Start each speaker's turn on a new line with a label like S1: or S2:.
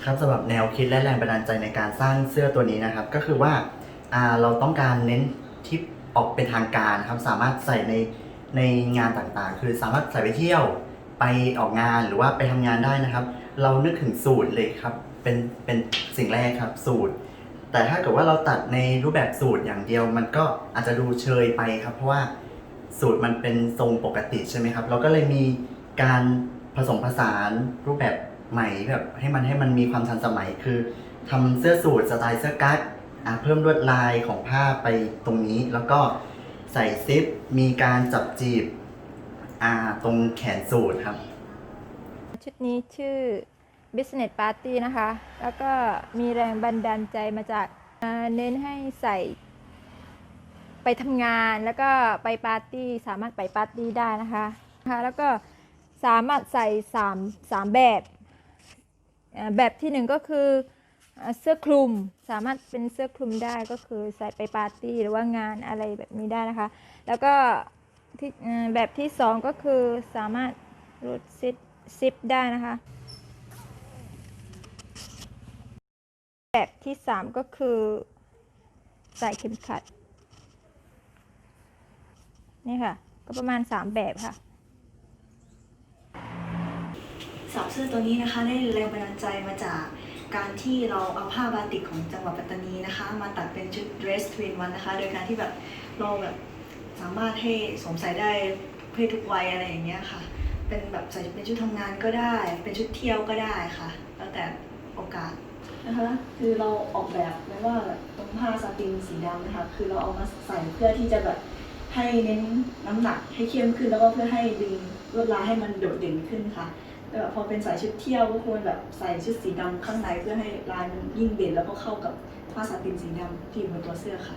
S1: ครับสำหรับแนวคิดและแรงบันดาลใจในการสร้างเสื้อตัวนี้นะครับ ก็คือว่าเราต้องการเน้นที่ออกเป็นทางการครับสามารถใส่ในในงานต่างๆ คือสามารถใส่ไปเที่ยวไปออกงานหรือว่าไปทำงานได้นะครับ เรานึกถึงสูตรเลยครับเป็นเป็นสิ่งแรกครับสูตร แต่ถ้าเกิดว่าเราตัดในรูปแบบสูตรอย่างเดียว มันก็อาจจะดูเชยไปครับ เพราะว่าสูตรมันเป็นทรงปกติใช่ไหมครับ เราก็เลยมีการผสมผสานรูปแบบ ใหม่แบบให้มันให้มันมีความทันสมัยคือทำเสื้อสูทสไตล์เสื้อกั๊กอะเพิ่มลวดลายของผ้าไปตรงนี้ แล้วก็ใส่ซิปมีการจับจีบอ่าตรงแขนสูทครับ
S2: ชุดนี้ชื่อ Business Party นะคะ แล้วก็มีแรงบันดาลใจมาจากอ่าเน้นให้ใส่ ไปทำงานแล้วก็ไปปาร์ตี้สามารถไปปาร์ตี้ได้นะคะนะคะ แล้วก็สามารถใส่สามสามแบบ แบบที่หนึ่งก็คือเสื้อคลุมสามารถเป็นเสื้อคลุมได้ก็คือใส่ไปปาร์ตี้หรือว่างานอะไรแบบนี้ได้นะคะ แล้วก็ที่แบบที่สองก็คือสามารถรูดซิปซิปได้นะคะ แบบที่สามก็คือใส่เข็มขัด นี่ค่ะ ก็ประมาณสามแบบค่ะ
S3: สาวเสื้อตัวนี้นะคะได้แรงบันดาลใจมาจากการที่เราเอาผ้าบาติกของจังหวัดปัตตานีนะคะ มาตัดเป็นชุด dress twin one นะคะ โดยการที่แบบเราแบบสามารถให้สวมใส่ได้เพศทุกวัยอะไรอย่างเงี้ยค่ะ เป็นแบบใส่เป็นชุดทำงานก็ได้ เป็นชุดเที่ยวก็ได้ค่ะ แล้วแต่โอกาสนะคะคือเราออกแบบไว้ว่าแบบตรงผ้าซาตินสีดำนะคะคือเราเอามาใส่เพื่อที่จะแบบให้เน้นน้ำหนักให้เข้มขึ้นแล้วก็เพื่อให้ดึงลวดลายให้มันโดดเด่นขึ้นค่ะ แต่แบบพอเป็นสายชุดเที่ยวก็ควรแบบใส่ชุดสีดำข้างในเพื่อให้ลายมันยิ่งเด่นแล้วก็เข้ากับผ้าสาตินสีดำที่อยู่บนตัวเสื้อค่ะ